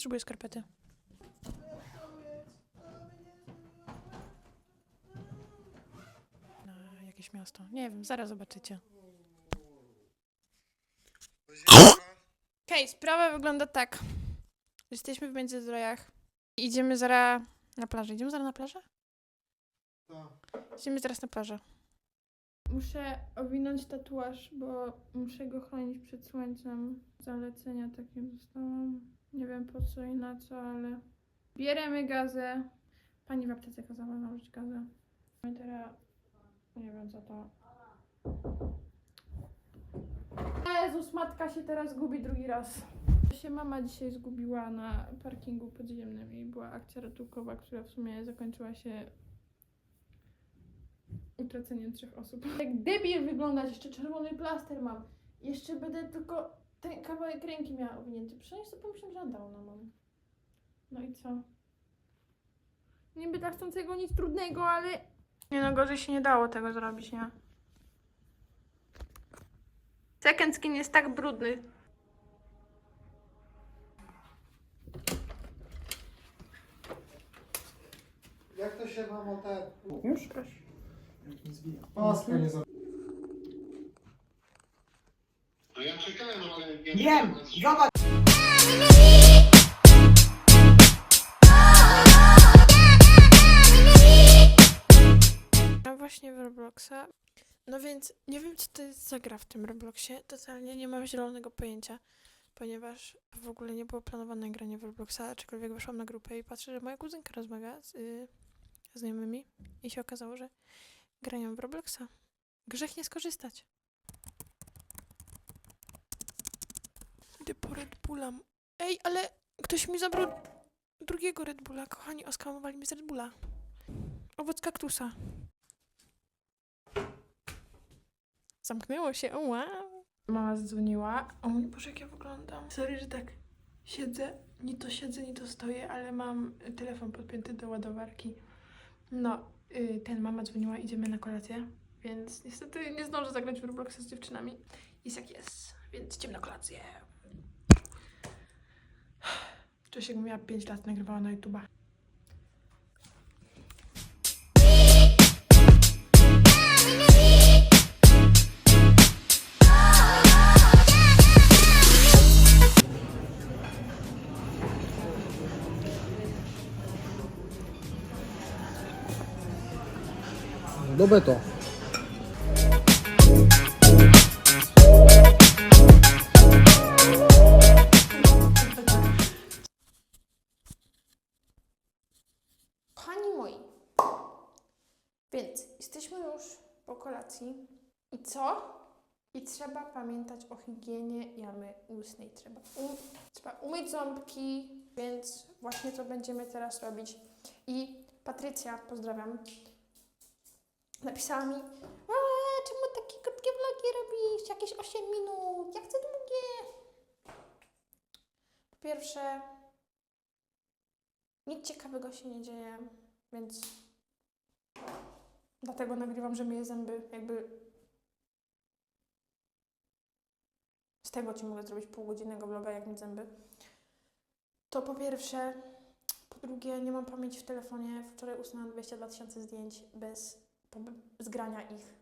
Potrzebuję skarpety. Na jakieś miasto. Nie wiem, zaraz zobaczycie. Okej, sprawa wygląda tak. Jesteśmy w Międzyzdrojach. Idziemy zaraz na plażę. Idziemy zaraz na plażę? Idziemy zaraz na plażę. Muszę owinąć tatuaż, bo muszę go chronić przed słońcem. Zalecenia takie dostałam. Nie wiem po co i na co, ale... Bierzemy gazę. Pani w aptece kazała nałożyć gazę. No i teraz... Nie wiem co to... Jezus, matka się teraz gubi drugi raz. Się mama dzisiaj zgubiła na parkingu podziemnym i była akcja ratunkowa, która w sumie zakończyła się utraceniem trzech osób. Jak debil wyglądać, jeszcze czerwony plaster mam. Jeszcze będę tylko ten kawałek ręki miała owinięty. Przynajmniej sobie pomyślałam, że Andałna mam. No i co? Niby dla chcącego nic trudnego, ale... Nie no, gorzej się nie dało tego zrobić, nie? Second skin jest tak brudny. Jak to się mamo te... Już? Proszę. Paska nie za... No ja czekałem, ale... Ja Wiem! czekałem. Zobacz! Ja właśnie w Robloxa. No więc nie wiem, co to jest za gra w tym Robloxie. Totalnie nie mam zielonego pojęcia, ponieważ w ogóle nie było planowane granie w Robloxa, aczkolwiek weszłam na grupę i patrzę, że moja kuzynka rozmawia z y, znajomymi i się okazało, że grają w Robloxa. Grzech nie skorzystać. Idę po Red Bulla. Ej, ale ktoś mi zabrał drugiego Red Bulla. Kochani, oskamowali mi z Red Bulla. Owoc kaktusa. Zamknęło się, o wow. Mama zadzwoniła. O mój Boże, jak ja wyglądam. Sorry, że tak siedzę. Ni to siedzę, ni to stoję, ale mam telefon podpięty do ładowarki. No, ten mama dzwoniła, idziemy na kolację, więc niestety nie zdążę zagrać w Robloxa z dziewczynami. Jest jak jest, więc idziemy na kolację. Jakbym miała 5 lat, nagrywała na YouTube'a. Do beto. Kochani moi, więc jesteśmy już po kolacji. I co? I trzeba pamiętać o higienie jamy ustnej. Trzeba, um, trzeba umyć ząbki, więc właśnie to będziemy teraz robić. I Patrycja, pozdrawiam, napisała mi, czemu takie krótkie vlogi robisz? Jakieś 8 minut, jak chcę długie. Po pierwsze, nic ciekawego się nie dzieje, więc dlatego nagrywam, że myję zęby. Jakby z tego ci mogę zrobić półgodzinnego vloga, jak myć zęby. To po pierwsze. Po drugie, nie mam pamięci w telefonie. Wczoraj usunęłam 22 tysiące zdjęć bez zgrania ich.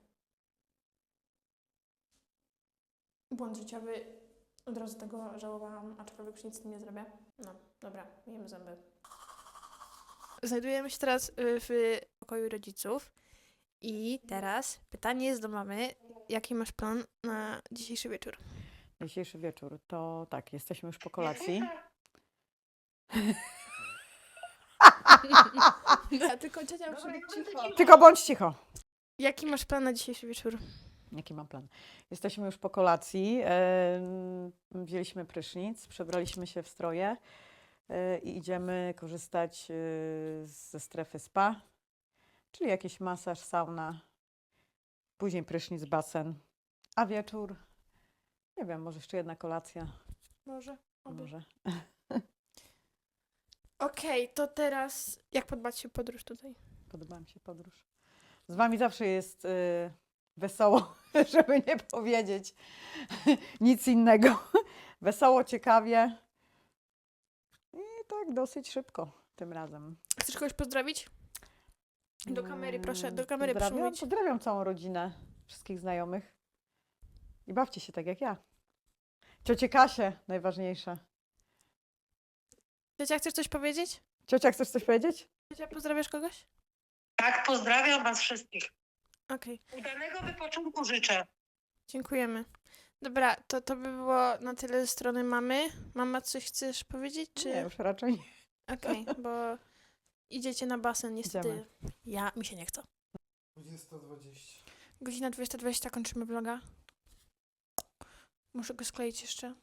Błąd życiowy. Od razu tego żałowałam, aczkolwiek już nic z tym nie zrobię. No, dobra, myjemy zęby. Znajdujemy się teraz y, w pokoju rodziców. I teraz pytanie jest do mamy, jaki masz plan na dzisiejszy wieczór? Dzisiejszy wieczór to tak, jesteśmy już po kolacji. A tylko ciocia musi być cicho. Tylko bądź cicho. Jaki masz plan na dzisiejszy wieczór? Jaki mam plan? Jesteśmy już po kolacji. em, wzięliśmy prysznic, przebraliśmy się w stroje e, i idziemy korzystać e, ze strefy spa, czyli jakiś masaż, sauna, później prysznic, basen, a wieczór, nie wiem, może jeszcze jedna kolacja, Może. Oby. może. Okej, to teraz jak podbać się podróż tutaj? Podoba mi się podróż. Z wami zawsze jest y, wesoło, żeby nie powiedzieć nic innego. Wesoło, ciekawie. I tak dosyć szybko tym razem. Chcesz kogoś pozdrowić? Do kamery, proszę, do Mm, kamery proszę pozdrawiam, mówić. pozdrawiam całą rodzinę, wszystkich znajomych. I bawcie się tak jak ja. Ciocie Kasię, najważniejsze. Ciocia, chcesz coś powiedzieć? Ciocia, chcesz coś powiedzieć? Ciocia, pozdrawiasz kogoś? Tak, pozdrawiam Was wszystkich. Okej, Udanego wypoczynku życzę. dziękujemy. Dobra, to to by było na tyle ze strony mamy. Mama, coś chcesz powiedzieć? Czy... Nie, już raczej nie. Okej, bo idziecie na basen, niestety. Idziemy. Ja, mi się nie chce. 20.20. Godzina 20.20 kończymy vloga. Muszę go skleić jeszcze.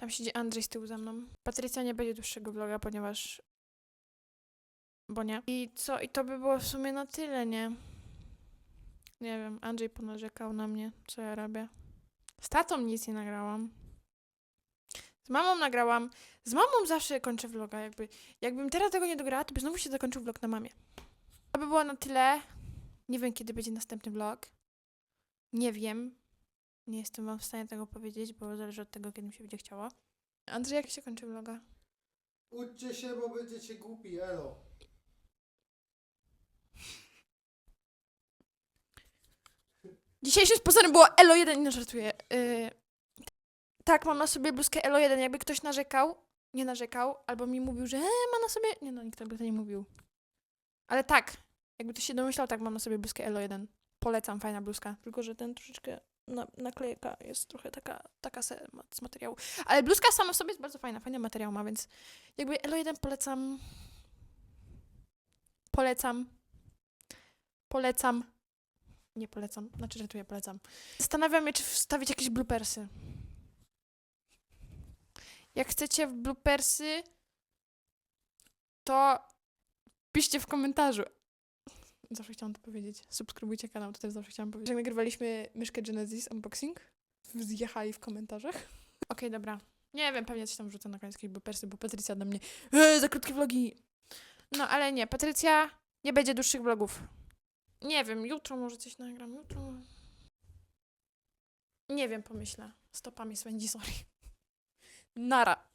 Tam siedzi Andrzej z tyłu za mną. Patrycja nie będzie dłuższego vloga, ponieważ... Bo nie. I co? I to by było w sumie na tyle, nie? Nie wiem, Andrzej ponarzekał na mnie, co ja robię. Z tatą nic nie nagrałam. Z mamą nagrałam. Z mamą zawsze kończę vloga, jakby. Jakbym teraz tego nie dograła, to by znowu się zakończył vlog na mamie. To by było na tyle. Nie wiem, kiedy będzie następny vlog. Nie wiem. Nie jestem wam w stanie tego powiedzieć, bo zależy od tego, kiedy mi się będzie chciało. Andrzej, jak się kończy vloga? Uczcie się, bo będziecie głupi, elo. Dzisiejszym sponsorem było Elo1, nie żartuję. Yy, tak, mam na sobie bluzkę Elo1. Jakby ktoś narzekał, nie narzekał, albo mi mówił, że e, ma na sobie... Nie no, nikt by to nie mówił. Ale tak, jakby ktoś się domyślał, tak, mam na sobie bluzkę Elo1. Polecam, fajna bluzka. Tylko, że ten troszeczkę na, naklejka jest trochę taka, taka se, z materiału. Ale bluzka sama w sobie jest bardzo fajna, fajny materiał ma, więc jakby Elo1 polecam. Polecam. Polecam. Nie polecam, znaczy żartuję, polecam. Zastanawiam się, czy wstawić jakieś bloopersy. Jak chcecie w bloopersy, to piszcie w komentarzu. Zawsze chciałam to powiedzieć. Subskrybujcie kanał, to też zawsze chciałam powiedzieć. Jak nagrywaliśmy myszkę Genesis unboxing, zjechali w komentarzach. Okej, dobra. Nie wiem, pewnie coś tam wrzucę na koniec jakieś bloopersy, bo Patrycja do mnie eee, za krótkie vlogi. No, ale nie, Patrycja, nie będzie dłuższych vlogów. Nie wiem, jutro może coś nagram. Jutro. Nie wiem, pomyślę. Stopami swędzi, sorry. Nara.